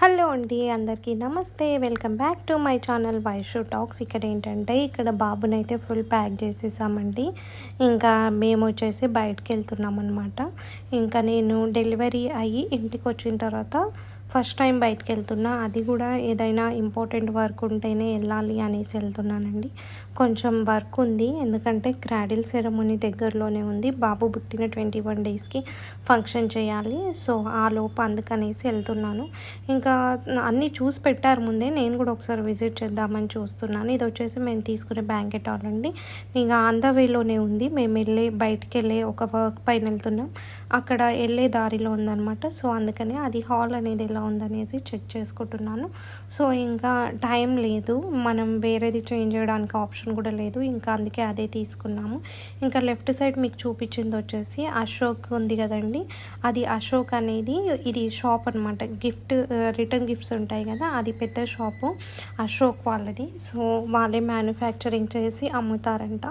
Hello అండి అందరికీ నమస్తే. Welcome back to my channel Vaishu talks. ఇక్కడ ఏంటంటే ఇక్కడ బాబునైతే ఫుల్ ప్యాక్ చేసేసామండి. ఇంకా మేము వచ్చేసి బయటకు వెళ్తున్నాం అనమాట ఇంకా నేను డెలివరీ అయ్యి ఇంటికి వచ్చిన తర్వాత ఫస్ట్ టైం బయటకు వెళ్తున్నా. అది కూడా ఏదైనా ఇంపార్టెంట్ వర్క్ ఉంటేనే వెళ్ళాలి అనేసి వెళ్తున్నానండి. కొంచెం వర్క్ ఉంది. ఎందుకంటే క్రాడిల్ సెరమోనీ దగ్గరలోనే ఉంది. బాబు పుట్టిన ట్వంటీ వన్ డేస్కి ఫంక్షన్ చేయాలి. సో ఆ లోపు అందుకనేసి వెళ్తున్నాను. ఇంకా అన్నీ చూసి పెట్టారు ముందే. నేను కూడా ఒకసారి విజిట్ చేద్దామని చూస్తున్నాను. ఇది వచ్చేసి మేము తీసుకునే బ్యాంకెట్ హాల్ అండి. ఇంకా ఆంధ్రవేలోనే ఉంది. మేము వెళ్ళి బయటికి వెళ్ళే ఒక వర్క్ పైన వెళ్తున్నాం. అక్కడ వెళ్ళే దారిలో ఉందన్నమాట. సో అందుకని అది హాల్ అనేది ఎలా ఉందనేసి చెక్ చేసుకుంటున్నాను. సో ఇంకా టైం లేదు. మనం వేరేది చేంజ్ చేయడానికి ఆప్షన్ కూడా లేదు. ఇంకా అందుకే అదే తీసుకున్నాము. ఇంకా లెఫ్ట్ సైడ్ మీకు చూపించింది వచ్చేసి అశోక్ ఉంది కదండి. అది అశోక్ అనేది ఇది షాప్ అనమాట గిఫ్ట్ రిటర్న్ గిఫ్ట్స్ ఉంటాయి కదా అది పెద్ద షాపు. అశోక్ వాళ్ళది. సో వాళ్ళే మ్యానుఫ్యాక్చరింగ్ చేసి అమ్ముతారంట.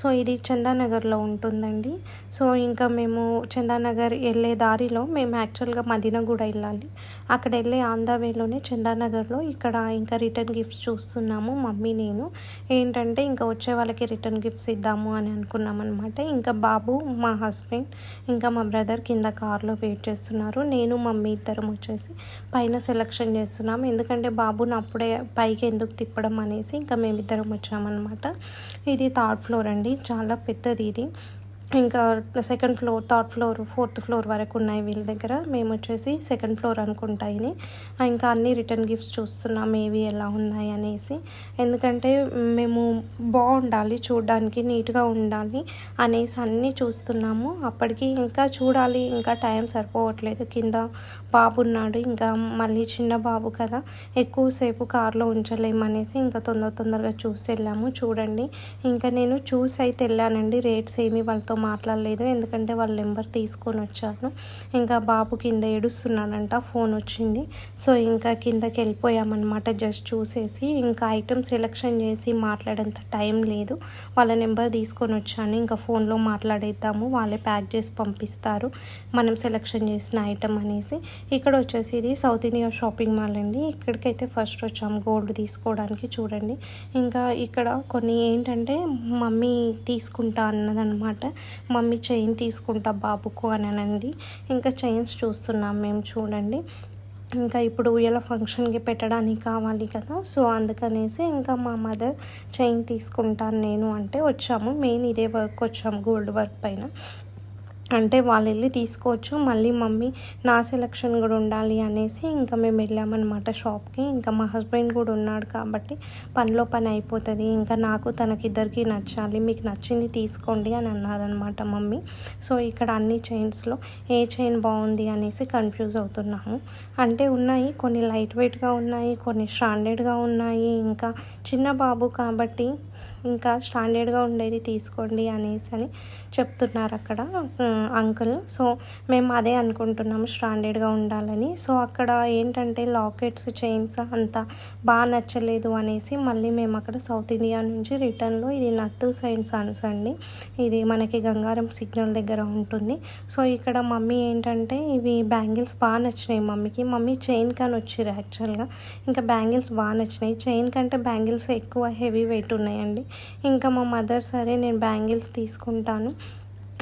సో ఇది చందానగర్లో ఉంటుందండి. సో ఇంకా మేము చందానగర్ వెళ్ళే దారిలో మేము యాక్చువల్గా మదీనగూడ వెళ్ళాలి. అక్కడ వెళ్ళే ఆంధ్రావేలోనే చందానగర్లో ఇక్కడ ఇంకా రిటర్న్ గిఫ్ట్స్ చూస్తున్నాము మమ్మీ నేను. ఏంటంటే అంటే ఇంకా వచ్చే వాళ్ళకి రిటర్న్ గిఫ్ట్స్ ఇద్దాము అని అనుకున్నాం అనమాట ఇంకా బాబు మా హస్బెండ్ ఇంకా మా బ్రదర్ కింద కార్లో వెయిట్ చేస్తున్నారు. నేను మమ్మీ ఇద్దరం వచ్చేసి పైన సెలెక్షన్ చేస్తున్నాం. ఎందుకంటే బాబుని అప్పుడే పైకి ఎందుకు తిప్పడం అనేసి ఇంకా మేమిద్దరం వచ్చామన్నమాట. ఇది థర్డ్ ఫ్లోర్ అండి. చాలా పెద్దది ఇది. ఇంకా second floor third floor fourth floor వరకు ఉన్నాయి వీళ్ళ దగ్గర. మేము వచ్చేసి సెకండ్ ఫ్లోర్ అనుకుంటాయి ఇంకా అన్ని రిటర్న్ గిఫ్ట్స్ చూస్తున్నాం. ఏవి ఎలా ఉన్నాయి అనేసి. ఎందుకంటే మేము బాగుండాలి చూడడానికి నీట్గా ఉండాలి అనేసి అన్నీ చూస్తున్నాము. అప్పటికి ఇంకా చూడాలి. ఇంకా టైం సరిపోవట్లేదు. కింద బాబు ఉన్నాడు. ఇంకా మళ్ళీ చిన్న బాబు కదా. ఎక్కువసేపు కార్లో ఉంచలేమనేసి ఇంకా తొందర తొందరగా చూసి వెళ్ళాము. చూడండి. ఇంకా నేను చూసి అయితే వెళ్ళానండి. రేట్స్ ఏమి వాళ్ళతో మాట్లాడలేదు. ఎందుకంటే వాళ్ళ నెంబర్ తీసుకొని వచ్చాను. ఇంకా బాబు కింద ఏడుస్తున్నాడంట ఫోన్ వచ్చింది. సో ఇంకా కిందకి వెళ్ళిపోయామన్నమాట. జస్ట్ చూసేసి ఇంకా ఐటమ్ సెలెక్షన్ చేసి మాట్లాడేంత టైం లేదు. వాళ్ళ నెంబర్ తీసుకొని వచ్చాను. ఇంకా ఫోన్లో మాట్లాడేద్దాము. వాళ్ళే ప్యాక్ చేసి పంపిస్తారు. మనం సెలెక్షన్ చేసిన ఐటమ్ అనేసి. ఇక్కడ వచ్చేసి ఇది సౌత్ ఇండియా షాపింగ్ మాల్ అండి. ఇక్కడికైతే ఫస్ట్ వచ్చాము గోల్డ్ తీసుకోవడానికి చూడండి. ఇంకా ఇక్కడ కొన్ని ఏంటంటే మమ్మీ తీసుకుంటా అన్నదనమాట మమ్మీ చైన్ తీసుకుంటా బాబుకు అని అనింది. ఇంకా చైన్స్ చూస్తున్నాం మేము చూడండి. ఇంకా ఇప్పుడు ఉయ్యాల ఫంక్షన్కి పెట్టడానికి కావాలి కదా. సో అందుకనేసి ఇంకా మా మదర్ చైన్ తీసుకుంటాను నేను అంటే వచ్చాము. మెయిన్ ఇదే వర్క్ వచ్చాము గోల్డ్ వర్క్ పైన. అంటే వాళ్ళు వెళ్ళి తీసుకోవచ్చు. మళ్ళీ మమ్మీ నా సెలక్షన్ కూడా ఉండాలి అనేసి ఇంకా మేము వెళ్ళామన్నమాట షాప్కి ఇంకా మా హస్బెండ్ కూడా ఉన్నాడు కాబట్టి పనిలో పని అయిపోతుంది. ఇంకా నాకు తనకిద్దరికి నచ్చాలి. మీకు నచ్చింది తీసుకోండి అని అన్నారనమాట మమ్మీ. సో ఇక్కడ అన్ని చైన్స్లో ఏ చైన్ బాగుంది అనేసి కన్ఫ్యూజ్ అవుతున్నాము. అంటే ఉన్నాయి కొన్ని లైట్ వెయిట్గా ఉన్నాయి కొన్ని స్టాండర్డ్గా ఉన్నాయి. ఇంకా చిన్న బాబు కాబట్టి ఇంకా స్టాండర్డ్గా ఉండేది తీసుకోండి అనేసి అని చెప్తున్నారు అక్కడ అంకుల్. సో మేము అదే అనుకుంటున్నాము స్టాండర్డ్గా ఉండాలని. సో అక్కడ ఏంటంటే లాకెట్స్ చైన్స్ అంత బాగా నచ్చలేదు అనేసి మళ్ళీ మేము అక్కడ సౌత్ ఇండియా నుంచి రిటర్న్లో ఇది నత్తు సైన్స్ సన్స్ అండి. ఇది మనకి గంగారం సిగ్నల్ దగ్గర ఉంటుంది. సో ఇక్కడ మమ్మీ ఏంటంటే ఇవి బ్యాంగిల్స్ బాగా నచ్చినాయి మమ్మీకి. మమ్మీ చైన్ కానీ వచ్చిరు యాక్చువల్గా. ఇంకా బ్యాంగిల్స్ బాగా నచ్చినాయి. చైన్ కంటే బ్యాంగిల్స్ ఎక్కువ హెవీ వెయిట్ ఉన్నాయండి. ఇంకా మా మదర్ సరే నేను బ్యాంగిల్స్ తీసుకుంటాను.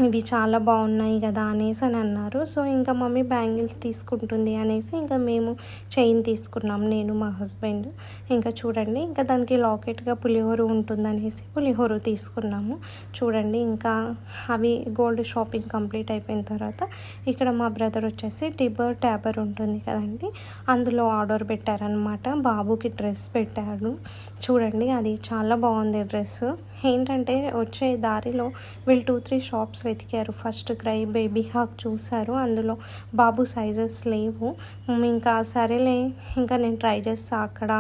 ఇవి చాలా బాగున్నాయి కదా అనేసి అని అన్నారు. సో ఇంకా మమ్మీ బ్యాంగిల్స్ తీసుకుంటుంది అనేసి ఇంకా మేము చైన్ తీసుకున్నాం నేను మా హస్బెండ్. ఇంకా చూడండి ఇంకా దానికి లాకెట్గా పులిహోర ఉంటుందనేసి పులిహోర తీసుకున్నాము. చూడండి ఇంకా అవి గోల్డ్ షాపింగ్ కంప్లీట్ అయిపోయిన తర్వాత ఇక్కడ మా బ్రదర్ వచ్చేసి టిబర్ ట్యాబర్ ఉంటుంది కదండి అందులో ఆర్డర్ పెట్టారనమాట బాబుకి డ్రెస్ పెట్టారు. చూడండి అది చాలా బాగుంది డ్రెస్. ఏంటంటే వచ్చే దారిలో వీళ్ళు టూ త్రీ షాప్స్ వెతికారు. ఫస్ట్ క్రై బేబీ హాక్ చూశారు. అందులో బాబు సైజెస్ లేవు. ఇంకా సరేలే ఇంకా నేను ట్రై చేస్తా అక్కడ.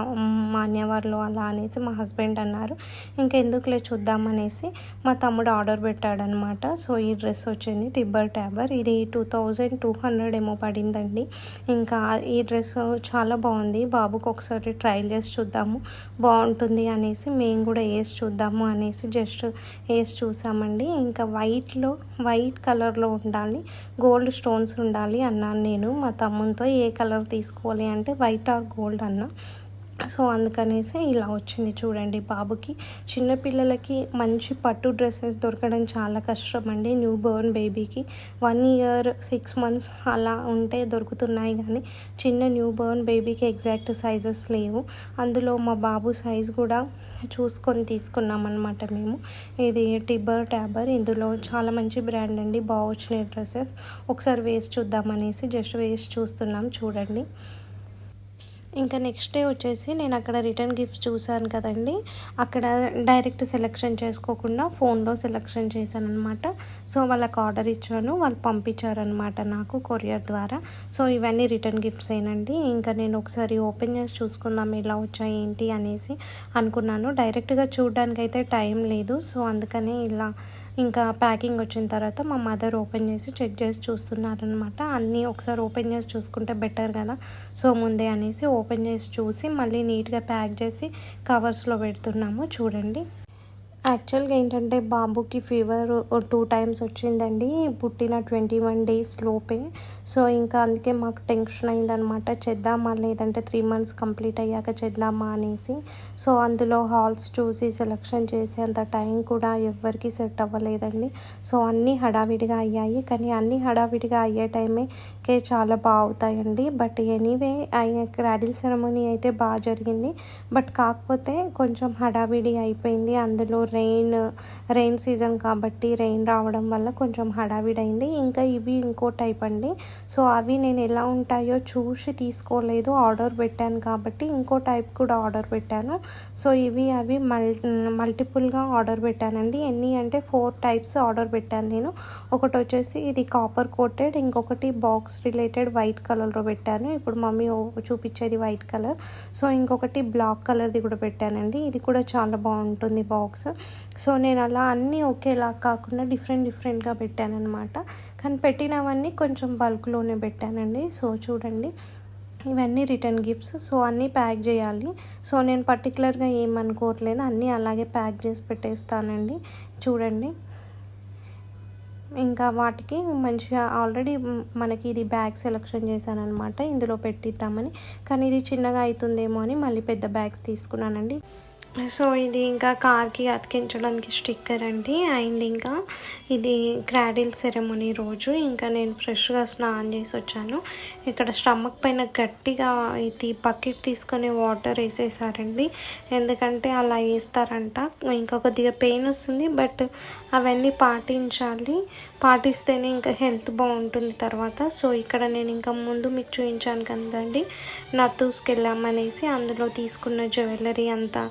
మాన్యవర్లో అలా అనేసి మా హస్బెండ్ అన్నారు. ఇంకా ఎందుకులే చూద్దామనేసి మా తమ్ముడు ఆర్డర్ పెట్టాడనమాట. సో ఈ డ్రెస్ వచ్చింది టిబ్బర్ ట్యాబర్. ఇది టూ థౌజండ్ టూ హండ్రెడ్ ఏమో పడిందండి. ఇంకా ఈ డ్రెస్ చాలా బాగుంది. బాబుకి ఒకసారి ట్రైల్ చేసి చూద్దాము. బాగుంటుంది అనేసి మేము కూడా వేసి చూద్దాము అనేసి జస్ట్ వేసి చూసామండి. ఇంకా వైట్లో వైట్ కలర్లో ఉండాలి. గోల్డ్ స్టోన్స్ ఉండాలి అన్నాను నేను మా తమ్మునితో. ఏ కలర్ తీసుకోవాలి అంటే వైట్ ఆర్ గోల్డ్ అన్న. సో అందుకనేసి ఇలా వచ్చింది చూడండి బాబుకి. చిన్నపిల్లలకి మంచి పట్టు డ్రెస్సెస్ దొరకడం చాలా కష్టం అండి న్యూ బోర్న్ బేబీకి వన్ ఇయర్ సిక్స్ మంత్స్ అలా ఉంటే దొరుకుతున్నాయి కానీ చిన్న న్యూ బోర్న్ బేబీకి ఎగ్జాక్ట్ సైజెస్ లేవు. అందులో మా బాబు సైజ్ కూడా చూసుకొని తీసుకున్నాం అనమాట మేము. ఇది టిబర్ ట్యాబర్ ఇందులో చాలా మంచి బ్రాండ్ అండి. బాగా వచ్చినాయి డ్రెస్సెస్. ఒకసారి వేసి చూద్దామనేసి జస్ట్ వేసి చూస్తున్నాం చూడండి. ఇంకా నెక్స్ట్ డే వచ్చేసి నేను అక్కడ రిటర్న్ గిఫ్ట్స్ చూశాను కదండి. అక్కడ డైరెక్ట్ సెలెక్షన్ చేసుకోకుండా ఫోన్లో సెలెక్షన్ చేశాను అనమాట సో వాళ్ళకి ఆర్డర్ ఇచ్చాను వాళ్ళు పంపించారనమాట నాకు కొరియర్ ద్వారా. సో ఇవన్నీ రిటర్న్ గిఫ్ట్స్ ఏనండి. ఇంకా నేను ఒకసారి ఓపెన్ చేసి చూసుకుందాం ఎలా వచ్చాయి ఏంటి అనేసి అనుకున్నాను. డైరెక్ట్గా చూడడానికి అయితే టైం లేదు. సో అందుకనే ఇలా ఇంకా ప్యాకింగ్ వచ్చిన తర్వాత మా మదర్ ఓపెన్ చేసి చెక్ చేసి చూస్తున్నారనమాట అన్నీ ఒకసారి ఓపెన్ చేసి చూసుకుంటే బెటర్ కదా. సో ముందే అనేసి ఓపెన్ చేసి చూసి మళ్ళీ నీట్గా ప్యాక్ చేసి కవర్స్లో పెడుతున్నాము. చూడండి. యాక్చువల్గా ఏంటంటే బాబుకి ఫీవర్ టూ టైమ్స్ వచ్చిందండి. పుట్టిన ట్వంటీ వన్ డేస్ లోపే. సో ఇంకా అందుకే మాకు టెన్షన్ అయిందనమాట చేద్దామా లేదంటే త్రీ మంత్స్ కంప్లీట్ అయ్యాక చేద్దామా అనేసి. సో అందులో హాల్స్ చూసి సెలక్షన్ చేసే అంత టైం కూడా ఎవ్వరికి సెట్ అవ్వలేదండి. సో అన్నీ హడావిడిగా అయ్యాయి. కానీ అన్నీ హడావిడిగా అయ్యే టైమే కే చాలా బాగుతాయండి. బట్ ఎనీవే ఆయన క్రాడిల్ సెరమనీ అయితే బాగా జరిగింది. బట్ కాకపోతే కొంచెం హడావిడి అయిపోయింది. అందులో రెయిన్ రెయిన్ సీజన్ కాబట్టి రెయిన్ రావడం వల్ల కొంచెం హడావిడైంది. ఇంకా ఇవి ఇంకో టైప్ అండి. సో అవి నేను ఎలా ఉంటాయో చూసి తీసుకోలేదు. ఆర్డర్ పెట్టాను కాబట్టి ఇంకో టైప్ కూడా ఆర్డర్ పెట్టాను. సో ఇవి అవి మల్ మల్టిపుల్గా ఆర్డర్ పెట్టానండి. ఎన్ని అంటే ఫోర్ టైప్స్ ఆర్డర్ పెట్టాను నేను. ఒకటి వచ్చేసి ఇది కాపర్ కోటెడ్ ఇంకొకటి బాక్స్ రిలేటెడ్ వైట్ కలర్లో పెట్టాను. ఇప్పుడు మమ్మీ చూపించేది వైట్ కలర్ సో ఇంకొకటి బ్లాక్ కలర్ది కూడా పెట్టానండి. ఇది కూడా చాలా బాగుంటుంది బాక్స్ సో నేను అలా అన్నీ ఒకేలా కాకుండా డిఫరెంట్ డిఫరెంట్గా పెట్టాను అనమాట కానీ పెట్టినవన్నీ కొంచెం బల్క్లోనే పెట్టానండి. సో చూడండి ఇవన్నీ రిటర్న్ గిఫ్ట్స్. సో అన్నీ ప్యాక్ చేయాలి. సో నేను పర్టికులర్గా ఏమనుకోవట్లేదు అన్నీ అలాగే ప్యాక్ చేసి పెట్టేస్తానండి. చూడండి ఇంకా వాటికి మంచిగా ఆల్రెడీ మనకి ఇది బ్యాగ్ సెలెక్షన్ చేశానమాట ఇందులో పెట్టిద్దామని. కానీ ఇది చిన్నగా అవుతుందేమో అని మళ్ళీ పెద్ద బ్యాగ్స్ తీసుకున్నానండి. సో ఇది ఇంకా కార్కి అతికించడానికి స్టిక్కర్ అండి. అండ్ ఇంకా ఇది క్రాడిల్ సెరమనీ రోజు. ఇంకా నేను ఫ్రెష్గా స్నానం చేసి వచ్చాను. ఇక్కడ స్టమక్ పైన గట్టిగా ఇది బకెట్ తీసుకొని వాటర్ వేసేసారండి. ఎందుకంటే అలా వేస్తారంట. ఇంకా కొద్దిగా పెయిన్ వస్తుంది బట్ అవన్నీ పాటించాలి. పాటిస్తేనే ఇంకా హెల్త్ బాగుంటుంది తర్వాత. సో ఇక్కడ నేను ఇంకా ముందు మీకు చూపించాను కదండి. నత్తూస్కి వెళ్ళామనేసి అందులో తీసుకున్న జ్యువెలరీ అంతా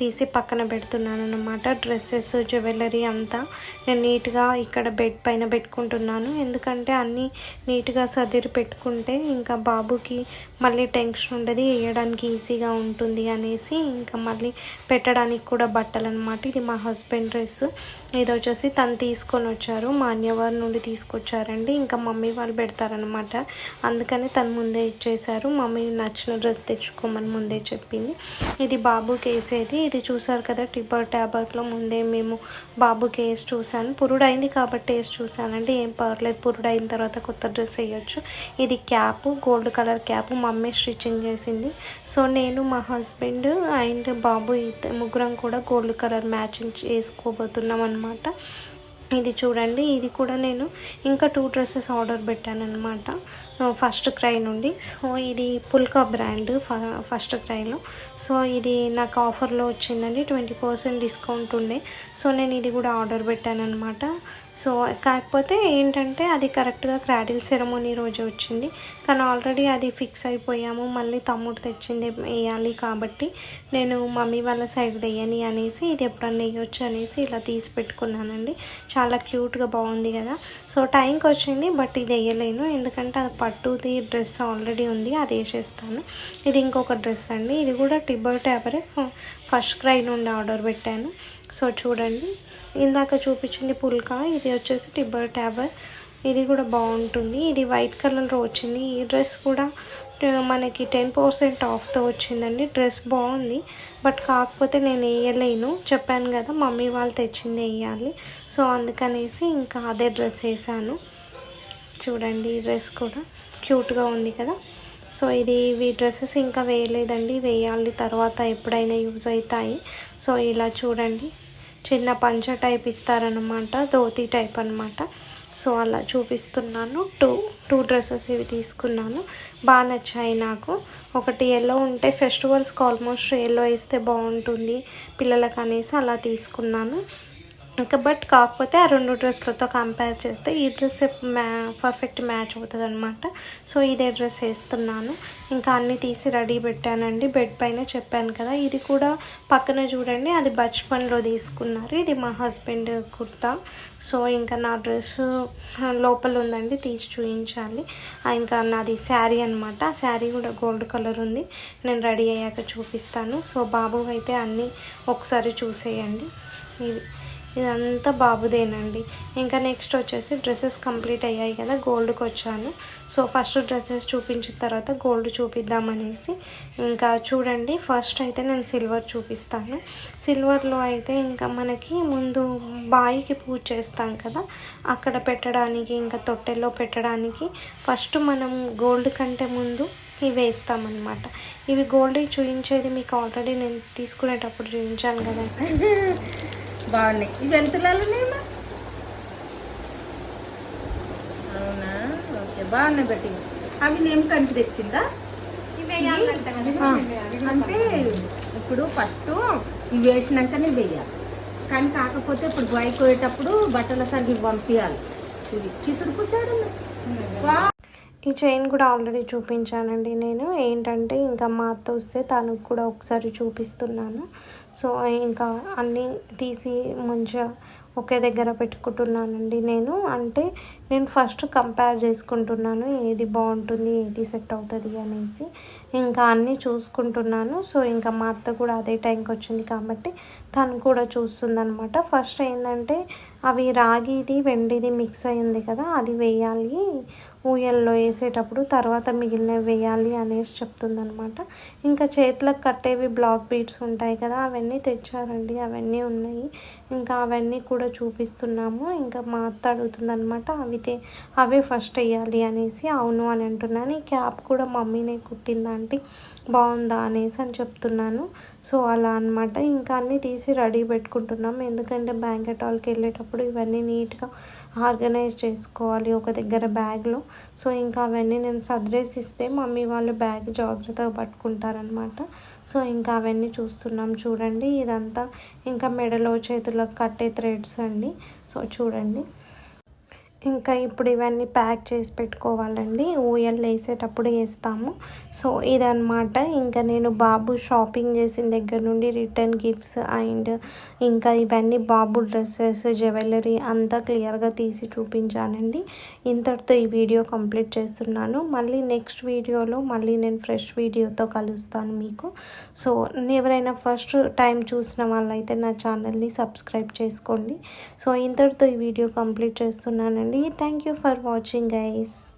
తీసి పక్కన పెడుతున్నాను అనమాట డ్రెస్సెస్ జ్యువెలరీ అంతా నేను నీట్గా ఇక్కడ బెడ్ పైన పెట్టుకుంటున్నాను. ఎందుకంటే అన్నీ నీట్గా సదిరి పెట్టుకుంటే ఇంకా బాబుకి మళ్ళీ టెన్షన్ ఉండదు వేయడానికి ఈజీగా ఉంటుంది అనేసి ఇంకా మళ్ళీ పెట్టడానికి కూడా బట్టలు అనమాట ఇది మా హస్బెండ్ డ్రెస్ ఇది వచ్చేసి తను తీసుకొని వచ్చారు మా అన్యవారి నుండి తీసుకొచ్చారండి. ఇంకా మమ్మీ వాళ్ళు పెడతారనమాట అందుకని తను ముందే ఇచ్చేశారు. మమ్మీ నచ్చిన డ్రెస్ తెచ్చుకోమని ముందే చెప్పింది. ఇది బాబుకి వేసేది ఇది. చూసారు కదా టిబ్బర్ ట్యాబర్లో ముందే మేము బాబుకి వేసి చూసాను పురుడైంది కాబట్టి వేసి చూశానండి. ఏం పర్లేదు పురుడైన తర్వాత కొత్త డ్రెస్ వేయొచ్చు. ఇది cap gold colour cap. Mummy stitching చేసింది. సో నేను మా హస్బెండ్ అండ్ బాబు ముగ్గురం కూడా గోల్డ్ కలర్ మ్యాచింగ్ చేసుకోబోతున్నాం అనమాట ఇది చూడండి ఇది కూడా నేను ఇంకా టూ డ్రెస్సెస్ ఆర్డర్ పెట్టాను అనమాట ఫస్ట్ క్రై నుండి. సో ఇది పుల్కా బ్రాండ్ ఫస్ట్ క్రైలో సో ఇది నాకు ఆఫర్లో వచ్చిందండి. ట్వంటీ పర్సెంట్ డిస్కౌంట్ ఉండే. సో నేను ఇది కూడా ఆర్డర్ పెట్టాను అనమాట సో కాకపోతే ఏంటంటే అది కరెక్ట్గా క్రాడిల్ సెరమోనీ రోజు వచ్చింది. కానీ ఆల్రెడీ అది ఫిక్స్ అయిపోయాము. మళ్ళీ తమ్ముడు తెచ్చింది వేయాలి కాబట్టి నేను మమ్మీ వాళ్ళ సైడ్ వేయని అనేసి ఇది ఎప్పుడన్నా వేయొచ్చు అనేసి ఇలా తీసి పెట్టుకున్నానండి. చాలా క్యూట్గా బాగుంది కదా. సో టైంకి వచ్చింది బట్ ఇది వేయలేను. ఎందుకంటే అది పట్టుది డ్రెస్ ఆల్రెడీ ఉంది. అది వేసేస్తాను. ఇది ఇంకొక డ్రెస్ అండి. ఇది కూడా టిబ్బర్ ట్యాబరే ఫస్ట్ క్రై నుండి ఆర్డర్ పెట్టాను. సో చూడండి. ఇందాక చూపించింది పుల్కా ఇది వచ్చేసి టిబ్బర్ ట్యాబర్ ఇది కూడా బాగుంటుంది. ఇది వైట్ కలర్లో వచ్చింది. ఈ డ్రెస్ కూడా మనకి టెన్ పర్సెంట్ ఆఫ్తో వచ్చిందండి. డ్రెస్ బాగుంది. బట్ కాకపోతే నేను వేయలేను. చెప్పాను కదా మమ్మీ వాళ్ళు తెచ్చింది వేయాలి. సో అందుకనేసి ఇంకా అదే డ్రెస్ వేసాను. చూడండి ఈ డ్రెస్ కూడా. క్యూట్గా ఉంది కదా. సో ఇది ఇవి డ్రెస్సెస్ ఇంకా వేయలేదండి. వేయాలి తర్వాత ఎప్పుడైనా యూజ్ అవుతాయి. సో ఇలా చూడండి. చిన్న పంచ టైప్ ఇస్తారనమాట ధోతి టైప్ అనమాట సో అలా చూపిస్తున్నాను. టూ టూ డ్రెస్సెస్ ఇవి తీసుకున్నాను. బాగా నచ్చాయి నాకు. ఒకటి ఎల్లో ఉంటే ఫెస్టివల్స్కి ఆల్మోస్ట్ ఎల్లో వేస్తే బాగుంటుంది. పిల్లలకు అనేసి అలా తీసుకున్నాను. ఇంకా బట్ కాకపోతే ఆ రెండు డ్రెస్లతో కంపేర్ చేస్తే ఈ డ్రెస్ మ్యా పర్ఫెక్ట్ మ్యాచ్ అవుతుంది అనమాట సో ఇదే డ్రెస్ వేస్తున్నాను. ఇంకా అన్నీ తీసి రెడీ పెట్టానండి. బెడ్ పైన చెప్పాను కదా ఇది కూడా పక్కన చూడండి. అది బచ్పన్లో తీసుకున్నారు. ఇది మా హస్బెండ్ కుర్తా. సో ఇంకా నా డ్రెస్ లోపల ఉందండి తీసి చూపించాలి ఇంకా నాది శారీ అనమాట ఆ శారీ కూడా గోల్డ్ కలర్ ఉంది. నేను రెడీ అయ్యాక చూపిస్తాను. సో బాబు అయితే అన్నీ ఒకసారి చూసేయండి. ఇది. ఇదంతా బాబుదేనండి. ఇంకా నెక్స్ట్ వచ్చేసి డ్రెస్సెస్ కంప్లీట్ అయ్యాయి కదా గోల్డ్కి వచ్చాను. సో ఫస్ట్ డ్రెస్సెస్ చూపించిన తర్వాత గోల్డ్ చూపిద్దామనేసి ఇంకా చూడండి ఫస్ట్ అయితే నేను సిల్వర్ చూపిస్తాను. సిల్వర్లో అయితే ఇంకా మనకి ముందు బాయికి పూజ చేస్తాం కదా అక్కడ పెట్టడానికి ఇంకా తొట్టెల్లో పెట్టడానికి ఫస్ట్ మనం గోల్డ్ కంటే ముందు ఇవి వేస్తామన్నమాట. ఇవి గోల్డ్ చూపించేది మీకు ఆల్రెడీ నేను తీసుకునేటప్పుడు చూపించాను కదా బాగున్నాయి ఇవి ఎంత ఉన్నాయమ్మా అవునా? ఓకే బాగున్నాయి బట్టి. అవి నేమ్ కంచి తెచ్చిందా? అంటే ఇప్పుడు ఫస్ట్ ఇవి వేసినాకనే వేయాలి. కానీ కాకపోతే ఇప్పుడు బాయ్ కోయేటప్పుడు బట్టల సరిగి పంపించాలి ఇది చిసురు పూసాడు ఈ చైన్ కూడా ఆల్రెడీ చూపించానండి నేను. ఏంటంటే ఇంకా మా అత్త వస్తే తనకు కూడా ఒకసారి చూపిస్తున్నాను. సో ఇంకా అన్నీ తీసి మంచిగా ఒకే దగ్గర పెట్టుకుంటున్నానండి నేను. అంటే నేను ఫస్ట్ కంపేర్ చేసుకుంటున్నాను ఏది బాగుంటుంది ఏది సెట్ అవుతుంది అనేసి. ఇంకా అన్నీ చూసుకుంటున్నాను. సో ఇంకా మా అత్త కూడా అదే టైంకి వచ్చింది కాబట్టి తను కూడా చూస్తుందనమాట ఫస్ట్ ఏంటంటే అవి రాగిది వెండిది మిక్స్ అయింది కదా అది వేయాలి. ఊయల్లో వేసేటప్పుడు తర్వాత మిగిలినవి వేయాలి అనేసి చెప్తుందనమాట ఇంకా చేతులకు కట్టేవి బ్లాక్ బీట్స్ ఉంటాయి కదా అవన్నీ తెచ్చారండి అవన్నీ ఉన్నాయి. ఇంకా అవన్నీ కూడా చూపిస్తున్నాము. ఇంకా మా అత్త అడుగుతుందనమాట అవి తే అవే ఫస్ట్ వేయాలి అనేసి. అవును అని అంటున్నాను. ఈ క్యాప్ కూడా మమ్మీనే కుట్టిందంటే బాగుందా అనేసి అని చెప్తున్నాను. సో అలా అనమాట ఇంకా అన్నీ తీసి రెడీ పెట్టుకుంటున్నాం ఎందుకంటే బ్యాంకెట్ హాల్కి వెళ్ళేటప్పుడు ఇవన్నీ నీట్గా ఆర్గనైజ్ చేసుకోవాలి ఒక దగ్గర బ్యాగ్లో. సో ఇంకా అవన్నీ నేను సర్దేసి ఇస్తే మమ్మీ వాళ్ళు బ్యాగ్ జాగ్రత్తగా పట్టుకుంటారనమాట సో ఇంకా అవన్నీ చూస్తున్నాం. చూడండి ఇదంతా ఇంకా మెడలో చేతులకు కట్టే థ్రెడ్స్ అండి. సో చూడండి. ఇంకా ఇప్పుడు ఇవన్నీ ప్యాక్ చేసి పెట్టుకోవాలండి. ఊయలు వేసేటప్పుడు వేస్తాము. సో ఇదనమాట ఇంకా నేను బాబు షాపింగ్ చేసిన దగ్గర నుండి రిటర్న్ గిఫ్ట్స్ అండ్ ఇంకా ఇవన్నీ బాబు డ్రెస్సెస్ జ్యువెలరీ అంతా క్లియర్గా తీసి చూపించానండి. ఇంతటితో ఈ వీడియో కంప్లీట్ చేస్తున్నాను. మళ్ళీ నెక్స్ట్ వీడియోలో మళ్ళీ నేను ఫ్రెష్ వీడియోతో కలుస్తాను మీకు. సో ఎవరైనా ఫస్ట్ టైం చూసిన వాళ్ళైతే నా ఛానల్ని సబ్స్క్రైబ్ చేసుకోండి. సో ఇంతటితో ఈ వీడియో కంప్లీట్ చేస్తున్నానండి. only thank you for watching guys.